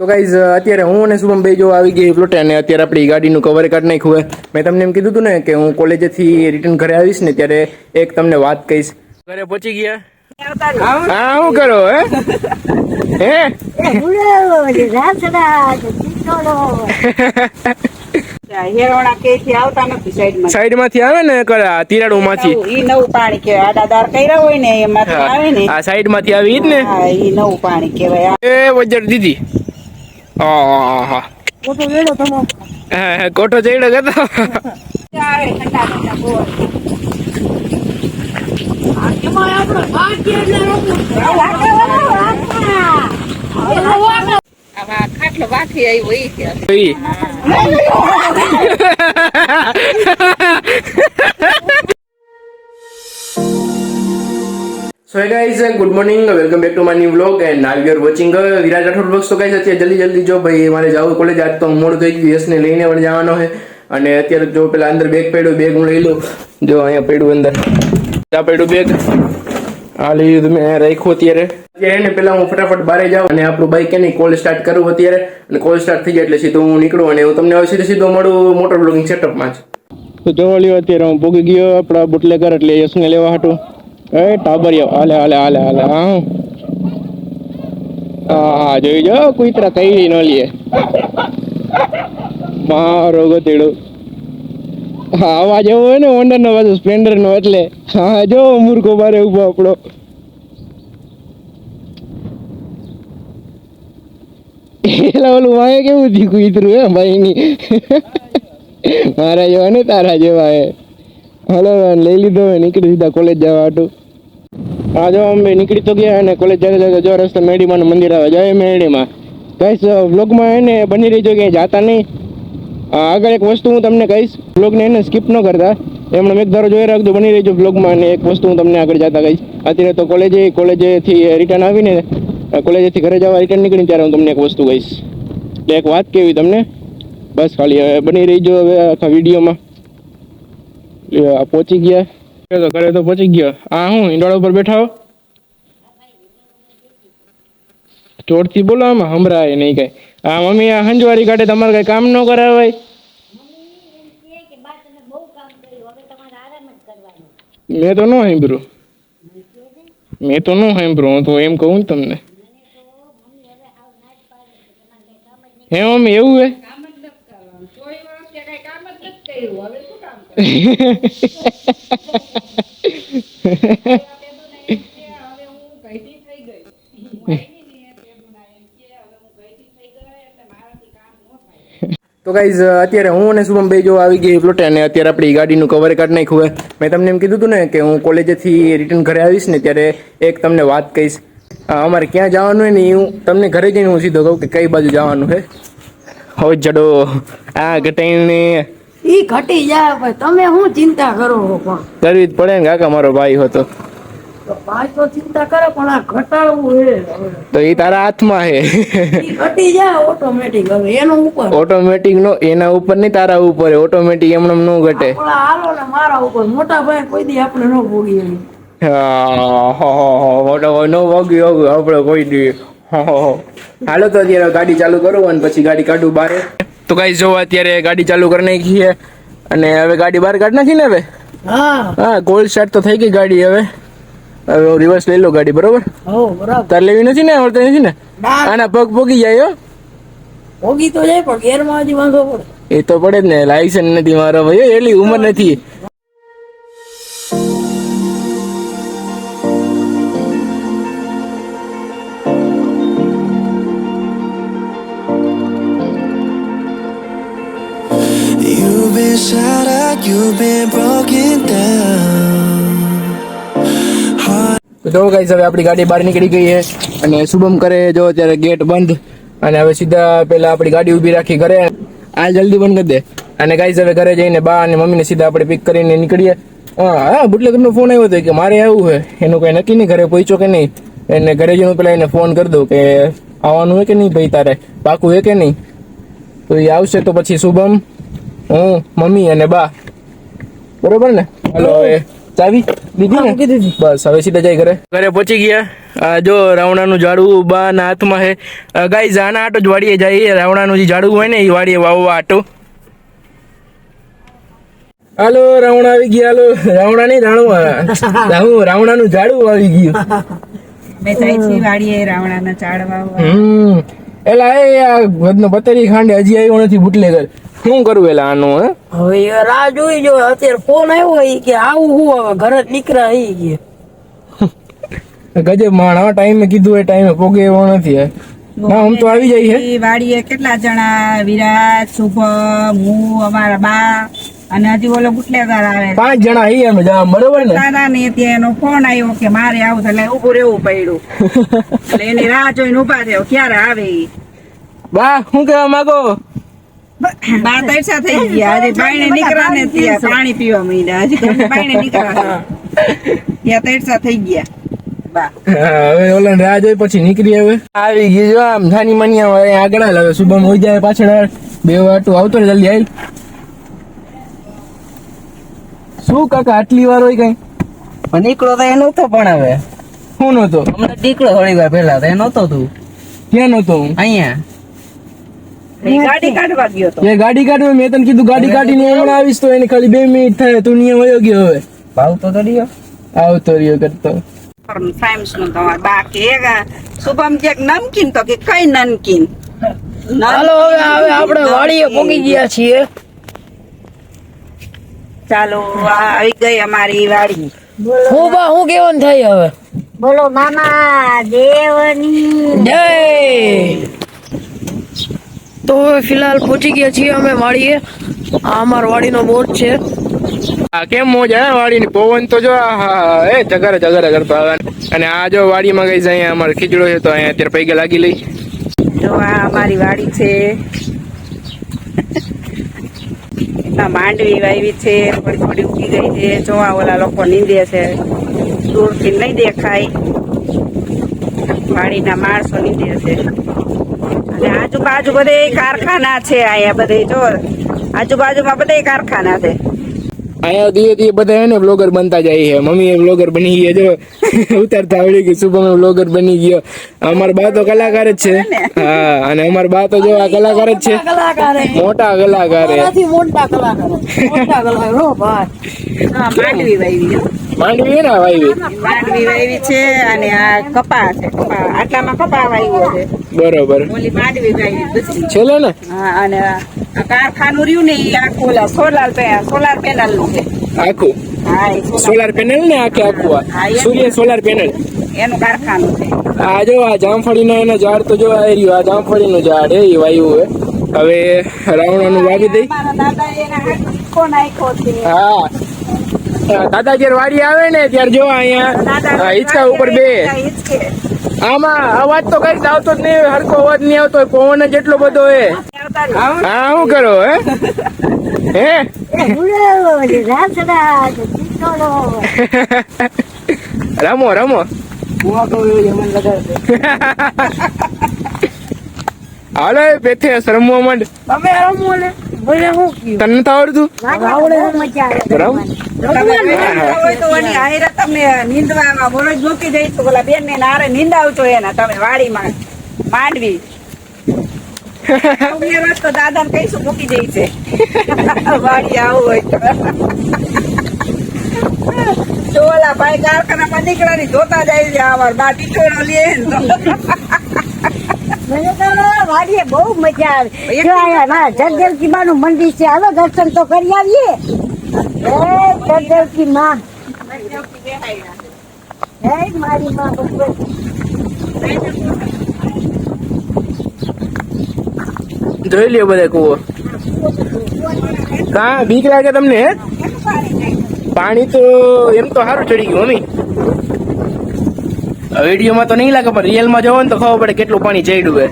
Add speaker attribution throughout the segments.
Speaker 1: તો ગાઈઝ અત્યારે હું અને શુભમ ભાઈ જો આવી ગઈ પ્લોટે અને અત્યારે આપણી ગાડીનું કવર કાર્ડ નાખ્યું હોય મેં તમને એમ કીધું હતું ને કે હું કોલેજેથી રિટર્ન ઘરે આવીશ ને ત્યારે એક તમને વાત કહીશ. ઘરે પહોંચી ગયા? હા શું કરો હે? હે?
Speaker 2: હેરોણા કે થી આવતા નથી સાઈડમાં?
Speaker 1: સાઈડમાંથી આવે ને તિરાડો માંથી
Speaker 2: ઈ નવું પાણી કેવાય આડાદાર કર્યા હોય ને એમાંથી આવે ને.
Speaker 1: આ સાઈડમાંથી આવી જ ને?
Speaker 2: ઈ નવું પાણી કેવાય
Speaker 1: એ વજર દીદી. હા હા હા હા હા કોઠો ચડ્યો ગયો
Speaker 2: આવે ઠંડા ઠંડા બોલ આમાં ખાટલો બાકી આવી ઈ
Speaker 1: guys good morning welcome back to my new vlog and now you watching Viraj Rathod vlogs તો ગાઈઝ અત્યારે જલ્દી જલ્દી, જો ભાઈ મારે જવું કોલેજ આજ તો મોડ થઈ ગયું યશને લઈને પણ જવાનો છે. અને અત્યારે જો પેલા અંદર બેગ પડ્યું બેગ હું લઈ લઉં. જો અહીંયા પડ્યું અંદર. આ પડ્યું બેગ આ લઈ લીધું મેં રાખ્યું અત્યારે. એને પેલા હું ફટાફટ બારે જાઉં અને આપણું બાઈક એની કોલ સ્ટાર્ટ કરું અત્યારે. અને કોલ સ્ટાર્ટ થઈ જાય એટલે સીધું હું નીકળું અને હું તમને સીધે સીધો મળું મોટર બ્લોગિંગ સેટઅપમાં જ. તો લ્યો, અત્યારે હું ભોગી ગયો આપણા બુટલેગર, એટલે યશને લેવા હાટું. એ ટાબરિયો, હાલે હાલે હાલે હાલે, હા. હા, જોઈ જો, કુતરા કઈ ન લે. મારો ગતેડો હા અવાજ એવો હોય ને ઓન્ડર નો પાછો સ્પ્લેન્ડર નો એટલે. હા, જો મૂર્ખો બારે ઊભો આપણો એલા ઓલું વાય કેવું થયું કુતરું, હે ભાઈ મારા જેવા ને તારા જેવા, હે. હલો, લઈ લીધો નીકળી સીધા કોલેજ જવા હાટું. હા જો અમે નીકળી તો ગયા અને કોલેજ જતા જતા જો રસ્તે મેડીમાં મંદિર આવે, જય મેડીમાં કહીશ બ્લોગમાં એને બની રહી ક્યાંય જાતા નહીં. આગળ એક વસ્તુ હું તમને કહીશ બ્લોગને એને સ્કીપ ન કરતા. એમણે મેં ધારો જોઈ રાખજો બની રહીજો બ્લોગમાં અને એક વસ્તુ હું તમને આગળ જતા કહીશ. અત્યારે તો કોલેજે કોલેજેથી રિટર્ન આવીને કોલેજેથી ઘરે જવા રિટર્ન નીકળીને ત્યારે હું તમને એક વસ્તુ કહીશ. એટલે એક વાત કેવી તમને? બસ ખાલી બની રહીજો હવે આખા વિડીયોમાં પહોંચી ગયા. તો ઘરે તો પહોંચી ગયો. આ હું, ઈંડોળા ઉપર બેઠા હો. ચોરથી બોલો આમાં હમરાય નહીં કઈ. આ મમ્મી આ હંજવારી કાઢે તમારે કઈ કામ ન કરાવાય? મેં તો ન સાંભળ્યું. મેં તો ન સાંભળ્યું, હું તો એમ કહું ને તમને. હે મમ્મી, એવું હે? તો ગાઈઝ અત્યારે હું અને શુભમ ભાઈ જો આવી ગઈ પ્લોટે અને અત્યારે આપણી ગાડીનું કવર કાઢી નાખ્યું હોય. મેં તમને એમ કીધું હતું ને કે હું કોલેજેથી રિટર્ન ઘરે આવીશ ને ત્યારે એક તમને વાત કહીશ. અમારે ક્યાં જવાનું હોય ને હું તમને ઘરે જઈને હું સીધો કહું કે કઈ બાજુ જવાનું છે હવે જડો. આ ઘટાઈને
Speaker 3: ઈ ઘટી જાય ભાઈ. તમે શું ચિંતા કરો છો પણ?
Speaker 1: કરવી જ પડે ને કાકા મારો ભાઈ હતો
Speaker 3: ભાઈ તો ચિંતા કરે પણ આ ઘટાડવું હે
Speaker 1: તો એ તારા હાથમાં હે
Speaker 3: ઈ ઘટી જાય ઓટોમેટિક હવે એનો ઉપર.
Speaker 1: ઓટોમેટિક નો એના ઉપર નહીં તારા ઉપર. ઓટોમેટિક એમણે નો ઘટે.
Speaker 3: હાલો ને મારા ઉપર. મોટા ભાઈ કોઈ દી આપણે ન ભોગી
Speaker 1: હા, હો, હો, હો, મોટો ભાઈ નો વાગ્યું વાગ્યું આપણે કોઈ દી. હાલો તો અત્યારે ગાડી ચાલુ કરું અને પછી ગાડી કાઢું બારે. તો કઈ જો અત્યારે ગાડી ચાલુ કરી નાખી છે અને હવે ગાડી બહાર કાઢ નાખી ને હવે?
Speaker 3: હા.
Speaker 1: ગોલ સ્ટાર્ટ તો થઈ ગઈ ગાડી હવે. હવે રિવર્સ લઈ લો ગાડી બરોબર? તાર લેવી નથી ને આવડતી નથી ને? આના પગ પોગી જાય
Speaker 3: ભોગી તો જાય પણ ગેરમાં હજી વાંધો પડે.
Speaker 1: એ તો પડે જ ને લાયસન્સ નથી મારો ભાઈ એલી ઉંમર નથી.
Speaker 4: You've been shattered, you've been broken down.
Speaker 1: તો જો ગાઈસ હવે આપણી ગાડી બહાર નીકળી ગઈ છે અને શુભમ કરે જો અત્યારે ગેટ બંધ અને હવે સીધા પેલા આપણી ગાડી ઊભી રાખી ઘરે. આ જલ્દી બંધ કરી દે. અને ગાઈઝ હવે ઘરે જઈને બા અને મમ્મીને સીધા આપણે પિક કરીને નીકળીએ. હા હા બુટલેગરનો ફોન આવ્યો હતો કે મારે આવવું છે. એનું કઈ નક્કી નહીં ઘરે પહોંચ્યો કે નહીં. એને ઘરે જઈને પેલા એને ફોન કરી દઉં કે આવવાનું હોય કે નહીં ભાઈ તારે? પાકું હોય કે નહીં? તો એ આવશે તો પછી શુભમ. હું મમ્મી અને બા. બરોબર ને? હાલો એ ચાવી દીધી ને? બસ હવે સીધા જાય ઘરે. ઘરે પહોંચી ગયા. આ જો રાવણાનું ઝાડવું બા ના હાથમાં હે ગાઈ જાના આટો જ વાડીએ જાય. રાવણાનું જે ઝાડવું હોય ને એ વાડીએ વાવવા આટો હાલો રાવણા આવી ગયા. હાલો રાવણા નહીં રાવણ રાવણાનું ઝાડવું આવી ગયું.
Speaker 2: મેં વાડીએ રાવણાના ચાડવા
Speaker 1: હમ. એલા એ આ બતરી ખાંડે હજી આવ્યો નથી બુટલેગર શું કરવું એટલે આનું હે?
Speaker 3: હવે રાહ જોઈ જો અત્યારે ફોન આવ્યો ઈ કે આવું હું હવે ઘરે જ નીકળ્યા ઈ કે.
Speaker 1: ગજબ માણ ટાઈમે કીધું એ ટાઈમે પોગે એવો નથી હે? ના હું તો આવી જાય હે?
Speaker 2: વાડીએ કેટલા જણા વિરાટ શુભમ હું અમારા બા અને હજી ઓલો ગુટલેદાર આવે.
Speaker 1: પાંચ જણા અહીં અમે જવા બરોબર ને?
Speaker 2: દાદા ને ત્યાં એનો ફોન આવ્યો કે મારે આવું એટલે ઉભું રહેવું પડ્યું. એટલે એની રાહ જોઈને ઊભા રહ્યો ક્યારે આવે
Speaker 1: બા હું કહેવા માંગો?
Speaker 2: બા તરસા થઈ ગયા. હજી બાયણે નીકળ્યા ને ત્યાં પાણી પીવા માંડ્યા. હજી તો નીકળ્યા ત્યાં તરસા થઈ ગયા.
Speaker 1: હવે ઓલા રાહ જોઈ પછી નીકળી હવે. આવી ગઈ જો આમ નાની મની આમ આગળ હવે શુભમ હોય જાય પાછળ બે વાટું આવતો ને જલ્દી આવી શું કાકા આટલી વાર હોય કઈ?
Speaker 5: નીકળો તો એ નતો પણ હવે.
Speaker 1: શું નતો
Speaker 5: હમણાં નીકળો થોડી વાર પહેલા તો એ નતો તું.
Speaker 1: ક્યાં નતો હું?
Speaker 5: અહીંયા.
Speaker 2: ગાડી કાઢવા ગયો તો.
Speaker 1: એ ગાડી કાઢવા મેં તને કીધું ગાડી કાઢીને હમણાં આવીશ તો એને ખાલી બે મિનિટ થાય તું નિયમ વયો ગયો હવે.
Speaker 5: ભાવ તો તો રહ્યો.
Speaker 1: આવતો રહ્યો કરતો.
Speaker 2: સાયન્સનું તમારે બાકી શુભમ કે નમકીન તો કે કઈ નમકીન?
Speaker 3: ચાલો હવે હવે આપણે વાડીએ પોગી ગયા છીએ.
Speaker 2: ચાલો આવી ગઈ અમારી વાડી.
Speaker 3: હું બા હું કેવન થઈ હવે?
Speaker 6: બોલો મામા દેવની.
Speaker 3: જય! તો ફિલહાલ પહોંચી ગયા છીએ અમે વાડીએ. આ અમાર વાડીનો બોટ છે.
Speaker 1: આ કેમ મોજ હે વાડીની? પવન તો જો આહા, એ જગર જગર કરતો આવે. અને આ જો વાડીમાં ગઈ છે અહીંયા અમારે ખીચડો છે તો અહીંયા અત્યારે પૈકે લાગી લઈ.
Speaker 2: જો આ અમારી વાડી છે. માંડવી વાવી છે થોડી થોડી ઉગી ગઈ છે. જો આ ઓલા લોકો નીંદે છે. દૂરથી નહીં દેખાય. વાડીના માણસો લીધે છે. અને આજુબાજુ બધે કારખાના છે અહીંયા બધે જો. આજુબાજુમાં બધે કારખાના છે.
Speaker 1: અહીંયા ધીરે ધીરે બધા એને બ્લોગર બનતા જાય છે. મમ્મી એ બ્લોગર બની ગયા જો. ઉતારતા આવડી ગયું શુભમ બ્લોગર બની ગયો. અમારા બા તો કલાકાર જ છે. હા અને અમારા બા તો જો આ કલાકાર જ છે. મોટા કલાકાર.
Speaker 3: મોટા કલાકાર. મોટા કલાકાર.
Speaker 2: માંડવી
Speaker 1: ને વાવી
Speaker 2: માંડવી વાવી છે અને આ કપા છે કપા. આટલામાં કપા વાવ્યો છે.
Speaker 1: બરોબર.
Speaker 2: ઓલી માંડવી વાવી
Speaker 1: છેલ્લે ને?
Speaker 2: હા અને આ કારખાનું રહ્યું ને એ આખું ઓલા સોલાર સોલાર પેનલનું છે.
Speaker 1: આખું? સોલાર પેનલ ને આખે આખું આ? સૂર્ય સોલાર પેનલ.
Speaker 2: એનું કારખાનું છે.
Speaker 1: આ જો આ જામફળીનો એનો ઝાડ તો જો આવી રહ્યું આ જામફળીનું ઝાડ એ વાયુ હે. હવે રાવણાનું વાવી દઈ. હા. દાદા જયારે વાડી આવે ને ત્યારે જો અહીંયા આ હિંચકા ઉપર બે. આમાં અવાજ તો કઈ આવતો જ નહીં હરકો અવાજ નહીં આવતો પવન જ એટલો બધો હે. હા શું કરો હે? હે? રમો રમો. હાલો પેથે રમવા માંડ.
Speaker 3: તમે રમો
Speaker 1: તને
Speaker 2: તો આવડતું? માંડવી દાદા ને મૂકી જાય છે વાડી આવું હોય તો ઓલા ભાઈ કારખાનામાં નીકળ્યા જોતા જાય છે અમાર બા ટીચોડો લે
Speaker 6: વાડીએ બહુ મજા આવે. જો અહીંયા માં નું મંદિર છે. હવે દર્શન તો કરી આવીએ. હે જગદેવજી માં. હે મારી માં
Speaker 1: જોઈ લ્યો બધા કુવો. કા બીક લાગે તમને પાણી તો એમ તો સારું ચડી ગયું મમ્મી વિડીયોમાં તો નહીં લાગે પણ રિયલમાં જોવો ને તો ખબર પડે કેટલું પાણી ચડ્યું હે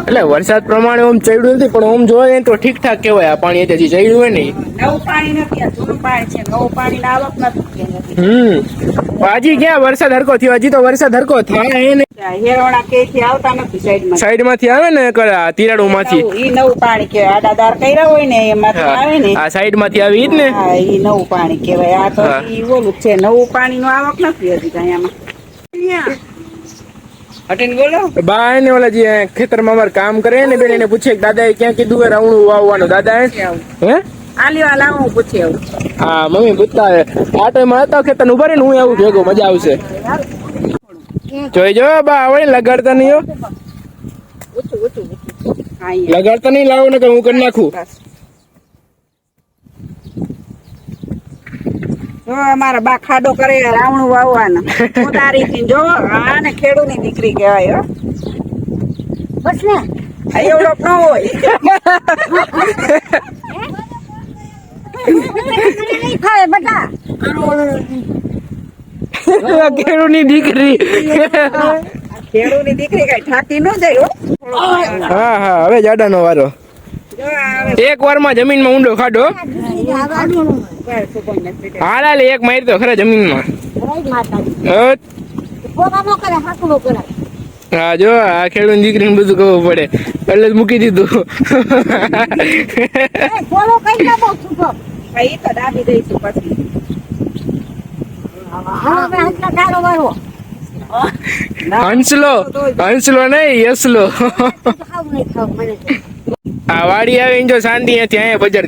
Speaker 1: એટલે વરસાદ પ્રમાણે ઓમ ચડ્યું નથી પણ ઓમ જોવે તો ઠીક ઠાક કહેવાય આ પાણી હજી ચડ્યું હોય નહીં.
Speaker 2: નવું પાણી નથી જૂનું પાણી છે નવું પાણી આવક નથી.
Speaker 1: હમ. હજી ક્યાં વરસાદ હરકો થયો? હજી તો વરસાદ હરકો થાય ને
Speaker 2: હેરોણા કે થી આવતા નથી? સાઈડમાં
Speaker 1: સાઈડમાંથી આવે ને તિરાડું માંથી
Speaker 2: ઈ નવું પાણી કે આડા દાર કર્યા હોય ને એમાંથી આવે ને.
Speaker 1: આ સાઈડમાંથી આવી ઈ જ ને
Speaker 2: ઈ નવું પાણી કહેવાય. આ તો ઈ ઓલું છે. નવું પાણી નું આવક નથી હજી કાંઈ આમાં. હટીને બોલો.
Speaker 1: બા ઓલા જે ખેતરમાં અમારે કામ કરે ને બેન એને પૂછે દાદા એ ક્યાં કીધું રાવણું વાવવાનું. દાદા હે?
Speaker 2: આલી વાલા હું પૂછી આવું
Speaker 1: હા મમ્મી પૂછતા હે આ ટાઈમ હતા ખેતર ઊભા રહીને હું આવું ભેગો મજા આવશે. જોઈ જો બા આવડે લગાડતા નહીં હો.
Speaker 2: હા અહીંયા.
Speaker 1: લગાડતા નહીં લાવો ને કે હું કરી નાખું.
Speaker 2: મારા બા ખાડો કરે રાવણું વાવવાના. ઉતારી થી જો આને ખેડૂની દીકરી કહેવાય હો.
Speaker 6: બસ ને.
Speaker 2: એવડો ન હોય.
Speaker 6: નહીં બધા
Speaker 1: કેળુની દીકરી.
Speaker 2: કેળુની દીકરી કઈ ઠાકી ન જાય હા.
Speaker 1: હા હવે જાડાનો વારો.
Speaker 2: હવે
Speaker 1: એક વારમાં જમીનમાં ઊંડો ખાડો. હાલા લે એક મારી તો ખરા જમીનમાં
Speaker 6: માતાજી પોતા નો કરે હાકલો કરે
Speaker 1: હા જો આ ખેડૂત દીકરીને બધું ખબર પડે. એટલે જ મૂકી દીધું.
Speaker 2: હા, તો દાબી દઈશું પછી.
Speaker 1: હંસલો હંસલો નહીં યસલો. આ વાડી જો શાંતિ નથી અહીંયા બજાર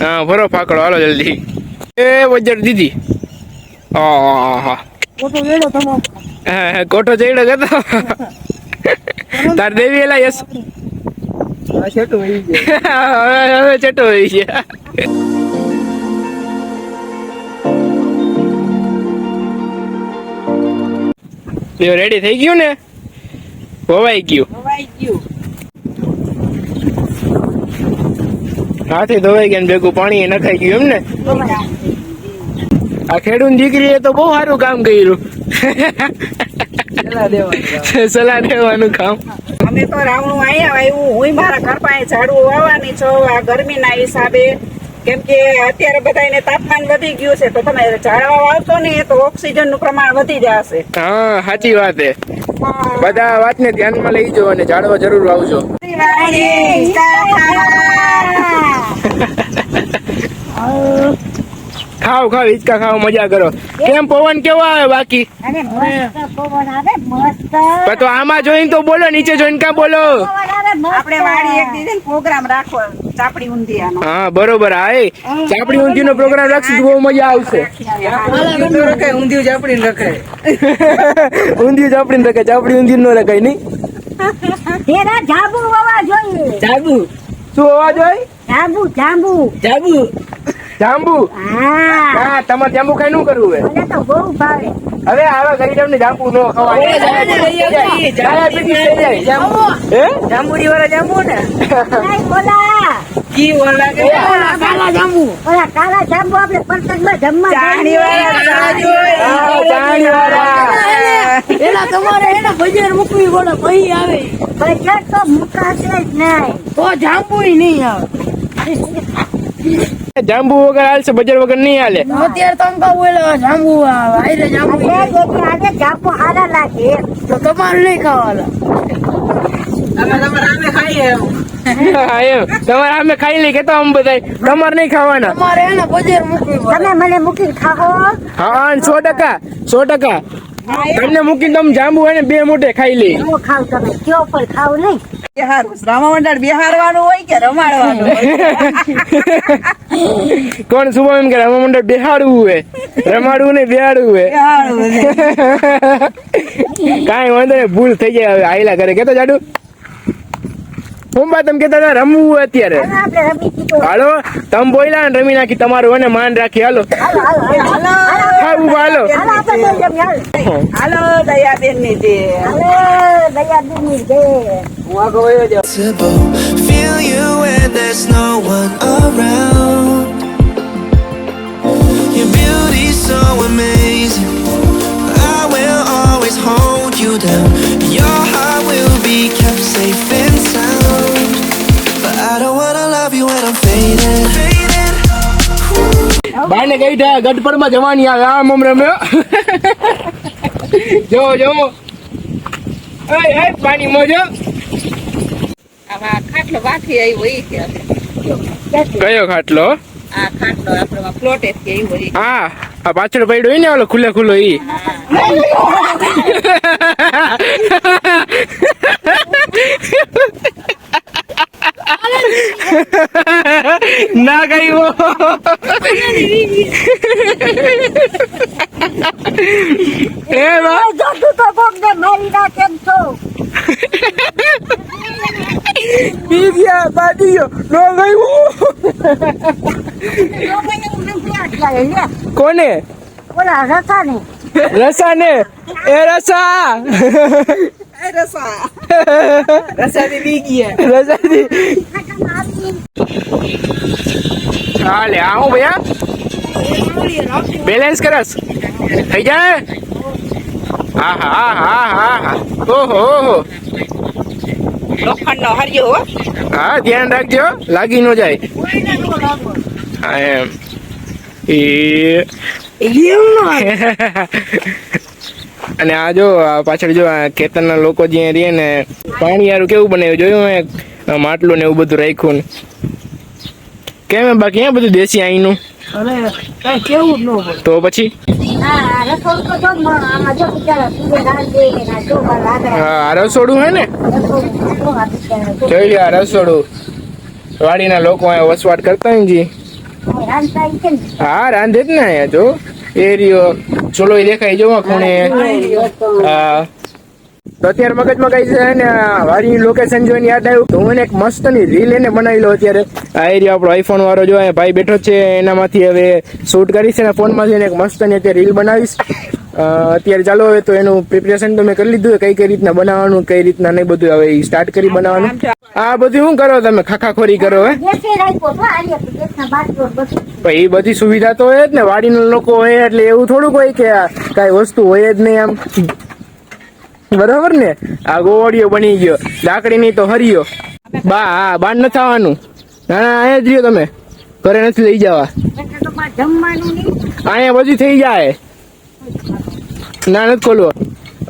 Speaker 1: હા,
Speaker 2: જોઈએ
Speaker 1: ભરો ફાકડો હાલો જલ્દી. એ બજાર દીધી. હા હા હા. કોઠો ચડ્યો ગતો તાર દેવી એલા યસ.
Speaker 5: આ વહી ગયું.
Speaker 1: હવે હવે ચટો હોય છે લ્યો રેડી થઈ ગયું ને? હોવાઈ ગયું.
Speaker 2: હોવાઈ ગયું.
Speaker 1: હાથે ધોવાઈ ગયા ને ભેગું પાણી નખાઈ ગયું એમ ને આ ખેડૂત દીકરીએ તો બહુ સારું કામ કર્યું.
Speaker 5: દેવાનું
Speaker 1: સલાહ દેવાનું કામ
Speaker 2: અમે તો રાવણું અહીંયા આવ્યું. હું મારા ઘર પાસે ઝાડવું વાવવાની છો. આ ગરમીના હિસાબે કેમ કે અત્યારે બધાને તાપમાન વધી ગયું છે. તો તમે ઝાડવા વાવશો ને તો ઓક્સિજનનું પ્રમાણ વધી જશે.
Speaker 1: હા સાચી વાત હે બધા વાતને ધ્યાનમાં લઈ જો અને ઝાડવા જરૂર આવજો ખાવ ખાવ હિચકા ખાવ મજા કરો. કેમ પવન કેવો આવે બાકી?
Speaker 6: અરે મસ્ત પવન આવે મસ્ત.
Speaker 1: પણ તો આમાં જોઈને તો બોલો નીચે જોઈને કા બોલો?
Speaker 6: પવન આવે મસ્ત.
Speaker 2: આપણે વાડી એક દીધી પ્રોગ્રામ રાખવો ચાપડી ઊંધિયાનો.
Speaker 1: હા બરોબર. હા ચાપડી નો પ્રોગ્રામ રાખશું બહુ મજા આવશે.
Speaker 5: ઊંધિયું ને રખાય ઊંધિયું
Speaker 1: ચાપડી રખાય ચાપડી ઊંધી નો રખાય નહીં?
Speaker 6: તેરા જાંબુ વાવા જોઈએ.
Speaker 5: જાબુ.
Speaker 1: શું હોવા
Speaker 6: જાંબુ જાંબુ.
Speaker 5: જાબુ.
Speaker 1: જાંબુ?
Speaker 6: હા.
Speaker 1: તમારે જાંબુ ખાઈ નું કરવું હે
Speaker 6: તો બહુ
Speaker 1: હવે આવા ગરીબ ને જાંબુ નો
Speaker 5: જાંબુડી વાળા જાંબુ ને? કી ઓલા
Speaker 6: કાલા જાંબુ. ઓલા કાલા જાંબુ આપણે પંકજમાં જમવા
Speaker 2: ચાણી વાળા
Speaker 1: ચાણી વાળા.
Speaker 3: એના તમારે એના બજાર મૂકવી આવે.
Speaker 6: બજાર તો છે જ નહીં.
Speaker 3: તો જાંબુ નહીં આવે.
Speaker 1: જાંબુ વગર હાલશે બજાર વગર નહીં હાલે.
Speaker 3: અત્યારે તો અંકા એટલે જાંબુ આવે જાંબુ.
Speaker 6: આજે જાંબુ હાલા લાગે.
Speaker 3: તો તમારે નહીં ખાવાના.
Speaker 5: અમે તમારે આમે ખાઈએ એમ.
Speaker 1: તમારે અમે ખાઈ લઈ કેતા આમ બધા તમારે નહીં ખાવાના.
Speaker 3: તમારે એના બજાર મૂકવી
Speaker 6: તમે મને મૂકી ખાઓ.
Speaker 1: હા સો ટકા સો ટકા. તમને મૂકીને તમે જાંબુ હોય ને બે મોટે ખાઈ લે
Speaker 6: હું ખાવ તમે કયો પણ ખાવ નહીં.
Speaker 1: કોણ શુભમ એમ કે રમા મંડળ બેહાડવું હે? રમાડવું ને બેહાડવું હે? કાંઈ વાંધો નહીં ભૂલ થઈ જાય હવે આયલા કરે કેતો જાડુ? કોમ્બા તમે કેતા હતા રમવું અત્યારે હાલો તમે બોલ્યા ને રમી નાખી તમારું અને માન રાખી હાલો
Speaker 6: હાલો હાલો હાલો દયાબેન ની
Speaker 2: જે દયાબેન ની જે
Speaker 6: Feel you when
Speaker 5: there's no one around.
Speaker 4: Your beauty's so amazing. I will always hold you down.
Speaker 1: ને ગઈ થયા ગઢપરમાં જવાની આવે આમ આમ રમ્યો જો જો પાણી મોજો
Speaker 2: ખાટલો બાકી આવ્યો ઈ
Speaker 1: કયો ખાટલો
Speaker 2: આ ખાટલો આપણે પ્લોટ કે
Speaker 1: હા આ પાછળ પડ્યો હોય ને ઓલો ખુલ્લે ખુલ્લો ઈ ના કઈ વો એ
Speaker 6: જાદુ તો કોક ને મારી નાખે એમ છો.
Speaker 1: બીજ્યા બાદીયો નો ગઈ વો કોને?
Speaker 6: ઓલા રસા ને
Speaker 1: રસા. ને એ રસા.
Speaker 2: રસા રસા બી ગયા
Speaker 1: રસાથી હાલે આવું ભૈયા? બેલેન્સ કરસ. થઈ જાય? હા હા હા હા હા. ઓહો ઓહો.
Speaker 2: લોખંડનો હરિયો હા.
Speaker 1: ધ્યાન રાખજો લાગી ન જાય. હા એમ. એ. અને આ જો પાછળ જો ખેતરના લોકો જ્યાં રહે ને પાણી યારું કેવું બનાવ્યું? જોયું માટલું ને એવું બધું રાખ્યું ને. કેમ એમ? બાકી ક્યાં બધું દેશી અહીંનું
Speaker 3: અને કેવું ન હોય.
Speaker 1: તો પછી?
Speaker 6: હા રસોડું
Speaker 1: હા આ રસોડું હે ને? જોઈ લ્યો આ રસોડું. વાડીના લોકો અહીંયા વસવાટ કરતા ને જી. હા રાંધે જ ને અહીંયા જો. એરિયો ચલો દેખાય જો આ ખૂણે હા. તો અત્યારે મગજમાં કઈ છે ને વારી લોકેશન જોઈને યાદ આવ્યું તો હું એક મસ્તની રીલ એને બનાવી લો અત્યારે. આ એરિયા આપણો આઈફોન વાળો જો ભાઈ બેઠો છે, એનામાંથી હવે શૂટ કરીશ એના ફોનમાંથી એક મસ્તની અત્યારે રીલ બનાવીશ. અત્યારે ચાલો હવે તો એનું પ્રિપરેશન તો મેં કરી લીધું કઈ કઈ રીતના બનાવવાનું, કઈ રીતના નહીં બધું હવે સ્ટાર્ટ કરી બનાવવાનું. આ બધું શું કરો તમે, ખાખાખોરી કરો, હે?
Speaker 6: દેશે રાખ્યો તો આર્ય દેશના બાજુ બધું
Speaker 1: પણ એ બધી સુવિધા તો હોય જ ને, વાડીના લોકો હોય એટલે એવું થોડુંક હોય કે કાંઈ વસ્તુ હોય જ નહીં આમ. બરાબર ને? આ ગોળીઓ બની ગયો. લાકડીની તો હરિયો. બા હા બાર નથી આવવાનું ના ના, અહીંયા જ રહ્યો તમે. ઘરે નથી લઈ જવા.
Speaker 6: નહીં
Speaker 1: અહીંયા બધું થઈ જાય. ના, નથી ખોલવો.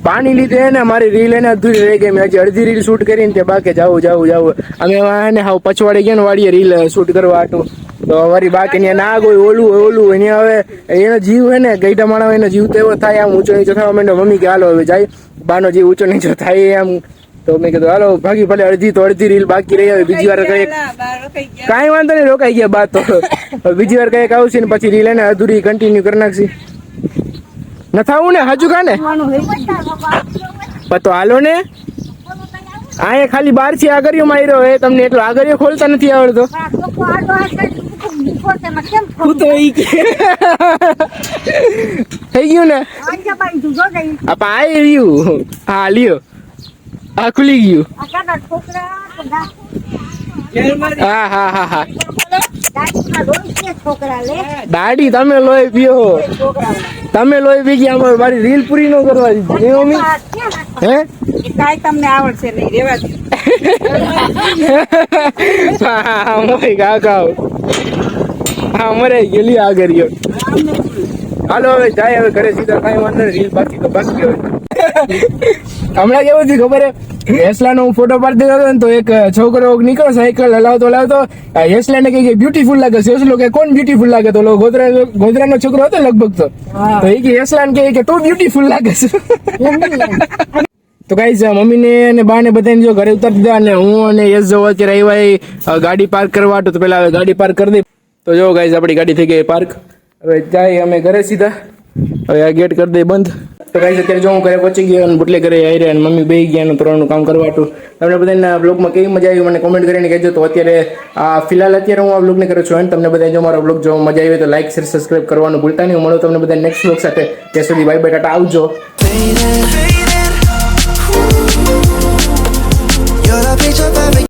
Speaker 1: પાણી લીધે ને મારી રીલ એને અધૂરી રહી ગઈ. મેં હજી અડધી રીલ શૂટ કરીને તે બાકી જાવું જાવું જાવું. અમે હા ને, હાવ પછવાડે ગયા ને વાળીએ રીલ શૂટ કરવા હાટું તો અમારી બાકી ને ના કોઈ ઓલું હોય ઓલું હોય. હવે એનો જીવ હે ને ગઈઢા માણસ એનો જીવ તો એવો થાય આમ ઊંચો નીચો થવા માંડ્યો મમ્મી કે હાલો હવે જાય. બાનો જીવ ઊંચો નીચો થાય આમ તો મેં કીધું હાલો ભાગી ભલે અડધી તો અડધી રીલ બાકી રહી. હવે બીજી વાર કઈ કાંઈ વાંધો નહીં રોકાઈ ગયા બાદ તો. બીજી વાર કંઈક આવશે ને પછી રીલ એને અધૂરી કન્ટિન્યુ કરી નાખશે. ન થાવું ને હાજુ કા ને પણ તો હાલો ને. અહીંયા ખાલી બારથી આગળિયો માર્યો હે તમને એટલો આગળિયો ખોલતા નથી આવડતો. હું તો ઈ થઈ ગયું ને. આ રહ્યું. હા લ્યો. આ ખુલી ગયું. હા હા હા હા. દાડી તમે લોહી પીઓ તમે લોહી પી ગયા અમારે મારી રીલ પૂરી ન કરવા દીધી. હે મમ્મી?
Speaker 6: આ?
Speaker 1: હે?
Speaker 2: કાંઈ તમને આવડશે નહીં રેવા દો.
Speaker 1: હા મોય કાકા હા મરે ગેલી આગળ ગયો હાલો હવે જાય હવે ઘરે સીધા કાંઈ વાંધો રીલ બાકી તો બાકી હવે હમણાં કેવું થયું ખબર હે? હેસલાનો હું ફોટો પાડી દેતો હતો ને તો એક છોકરો નીકળો સાયકલ હલાવતો હલાવતો હેસલાને કહી કે બ્યુટીફુલ લાગે છે. હેસલો કે કોણ બ્યુટીફુલ લાગે? તો ગોધરા ગોધરાનો છોકરો હતો લગભગ તો. તો એ કે હેસલાને કહે કે તું બ્યુટીફુલ લાગે છે. તો ગાઈઝ મમ્મીને અને બાને બધાને જો ઘરે ઉતારી દીધા અને હું અને યશ જો અત્યારે આવ્યા ગાડી પાર્ક કરવા તો પેલા ગાડી પાર્ક કરી દે તો જો ગાઈઝ આપણી ગાડી થઈ ગઈ પાર્ક હવે જાય અમે ઘરે સીધા. હવે આ ગેટ કરી દે, બંધ. તો ગાઈઝ અત્યારે જો હું ઘરે પહોંચી ગયો અને બુટલે ઘરે આવી રહ્યા અને મમ્મી બેસી ગયા અને ત્રણનું કામ કરવા હતું તમને બધાને બ્લોગમાં કેવી મજા આવી, મને કોમેન્ટ કરીને કહેજો. તો અત્યારે, આ ફિલહાલ અત્યારે હું આ બ્લોગને કરું છું અને તમને બધા જો મારો બ્લોગ જોવા મજા આવી તો લાઈક શેર સબસ્ક્રાઈબ કરવાનું ભૂલતા નહીં. હું મળું તમને બધા નેક્સ્ટ બ્લોગ સાથે. ત્યાં સુધી બાય ટાટા, આવજો.